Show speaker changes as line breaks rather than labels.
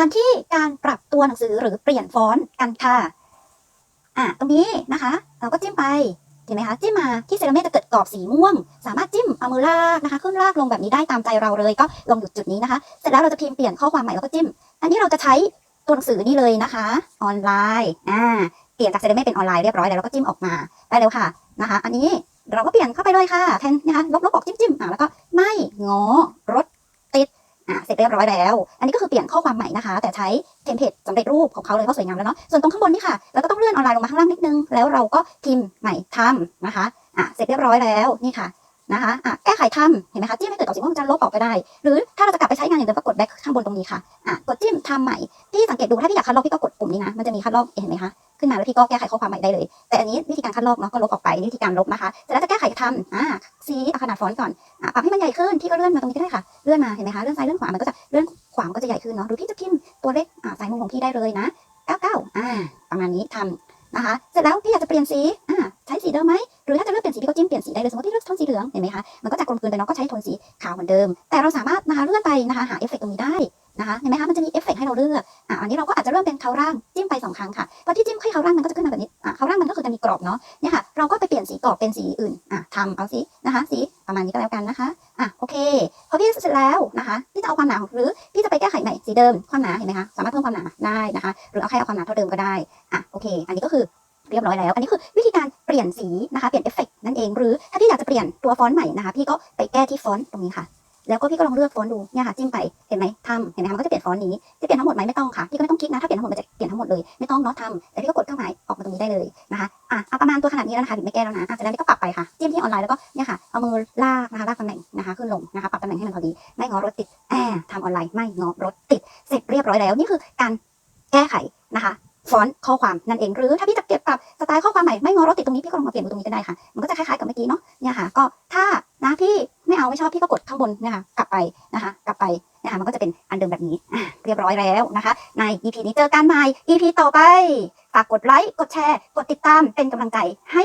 การที่การปรับตัวหนังสือหรือเปลี่ยนฟอนต์กันค่ะอะตรงนี้นะคะ เราก็จิ้มไปเห็นไหมคะจิ้มมาที่เซรามิกจะเกิดกรอบสีม่วง สามารถจิ้มเอามือลากนะคะ ขึ้นลากลงแบบนี้ได้ตามใจเราเลยก็ลงหยุดจุดนี้นะคะ เสร็จแล้วเราจะพิมพ์เปลี่ยนข้อความใหม่แล้วก็จิ้ม อันนี้เราจะใช้ตัวหนังสือนี่เลยนะคะ ออนไลน์อ่าเปลี่ยนจากเซรามิกเป็นออนไลน์เรียบร้อยแล้วเราก็จิ้มออกมาได้แล้วค่ะนะคะ อันนี้เราก็เปลี่ยนเข้าไปเลยค่ะแทนนะคะลบลบออกจิ้มจิ้มอ่าแล้วก็ไม่งอรถติด เร็จเรียบร้อยแล้ว อันนี้ก็คือเปลี่ยนข้อความใหม่นะคะ แต่ใช้เทมเพลตสำเร็จรูปของเขาเลยก็สวยงามแล้วเนาะ ส่วนตรงข้างบนนี่ค่ะ เราก็ต้องเลื่อนออนไลน์ลงมาข้างล่างนิดนึง แล้วเราก็พิมพ์ใหม่ทำนะคะ อะ เสร็จเรียบร้อยแล้ว นี่ค่ะนะคะ อะ แก้ไขทำเห็นไหมคะ จิ้มให้เกิดกรอบสีม่วงจะลบออกก็ได้ หรือถ้าเราจะกลับไปใช้งานอย่างเดิมก็กดแบ็คข้างบนตรงนี้ค่ะ อะ กดจิ้มทำใหม่ พี่สังเกตดูถ้าพี่อยากคัดลอกพี่ก็กดปุ่มนี้นะ มันจะมีคัดลอก เห็นไหมคะ ขึ้นมาแล้วพี่ก็แก้ไขข้อความใหม่ได้เลย แต่อันนี้วิธีการคัดลอกเนาะก็ลบออกไปนี่วิธีการลบนะคะเสร็จแล้วจะแก้ไขทำอ่าสีเอาขนาดฟอนต์ก่อนอะปรับให้มันใหญ่ขึ้นพี่ก็เลื่อนมาตรงนี้ก็ได้ค่ะเลื่อนมาเห็นไหมคะเลื่อนซ้ายเลื่อนขวามันก็จะเลื่อนขวามันก็จะใหญ่ขึ้นเนาะหรือพี่จะพิมพ์ตัวเลขอ่าสายมุมของพี่ได้เลยนะ99อ่าประมาณนี้ทำนะคะเสร็จแล้วพี่อยากจะเปลี่ยนสีอ่าใช้สีเดิมไหมหรือถ้าจะเลือกเปลี่ยนสีพี่ก็จิ้มเปลี่ยนสีได้เลยสมมติพี่เลือกโทนสีเหลืองเห็นไหมคะมันก็จะกลมกลืนไปเนาะก็ใช้โทนสีขาวเหมือนเดิม แต่เราสามารถนะคะเลื่อนไปนะคะหาเอฟเฟกต์ตรงนี้ได้ นะคะเห็นไหมคะมันจะมีเอฟเฟกต์ให้เราเลือกอ่าอันนี้เราก็อาจจะเริ่มเป็นเขาร่างจิ้มไปสองครั้งค่ะพอที่จิ้มให้เขาร่างมันก็จะขึ้นมาแบบนี้อ่าเขาร่างมันก็คือจะมีกรอบเนาะเนี่ยค่ะเราก็ไปเปลี่ยนสีกรอบเป็นสีอื่นอะทำเอาสีนะคะสีประมาณนี้ก็แล้วกันนะคะอะโอเคพอพี่เสร็จแล้วนะคะพี่จะเอาความหนาหรือพี่จะไปแก้ไขใหม่สีเดิมความหนาเห็นไหมคะสามารถเพิ่มความหนาได้นะคะหรือเอาแค่เอาความหนาเท่าเดิมก็ได้อะโอเค อันนี้ก็คือเรียบร้อยแล้ว อันนี้คือวิธีการเปลี่ยนสีนะคะ เปลี่ยนเอฟเฟกต์นั่นเอง หรือถ้าพี่อยากจะเปลี่ยนตัวฟอนต์ใหม่นะคะ พี่ก็ไปแก้ที่ฟอนต์ตรงนี้ค่ะ แล้วก็พี่ก็ลองเลือกฟอนต์ดูเนี่ยค่ะจิ้มไปเห็นไหมทำเห็นไหมคะมันก็จะเปลี่ยนฟอนต์นี้จะเปลี่ยนทั้งหมดไหมไม่ต้องค่ะพี่ก็ไม่ต้องคิดนะถ้าเปลี่ยนทั้งหมดมันจะเปลี่ยนทั้งหมดเลยไม่ต้องเนาะทำแต่พี่ก็กดเครื่องหมายออกมาตรงนี้ได้เลยนะคะอะเอาประมาณตัวขนาดนี้แล้วนะคะถึงไม่แก้แล้วนะอะเสร็จแล้วพี่ก็ปรับไปค่ะจิ้มที่ออนไลน์แล้วก็เนี่ยค่ะเอามือลากนะคะลากตำแหน่งนะคะขึ้นลงนะคะปรับตำแหน่งให้มันพอดีไม่งอรถติดแอบทำออนไลน์ไม่งอรถติดเสร็จเรียบร้อยแล้วนี่คือการแก้ไขนะคะฟอนต์ข้อความนั่นเองหรือถ้าพี่จะเก็บปรับสไตล์ข้อความใหม่ไม่งอรถติดตรงนี้พี่ก็ลองมาเปลี่ยนดูตรงนี้ก็ได้ค่ะ มันก็จะคล้ายๆกับเมื่อกี้เนาะเนี่ยค่ะก็ถ้านะพี่ ไม่เอาไม่ชอบพี่ก็กดข้างบนนะคะกลับไปนะคะ กลับไปนะคะมันก็จะเป็นอันเดิมแบบนี้เรียบร้อยแล้วนะคะ ใน EP นี้เจอกันใหม่ EP ต่อไปฝากกดไลค์กดแชร์ กดติดตามเป็นกำลังใจให้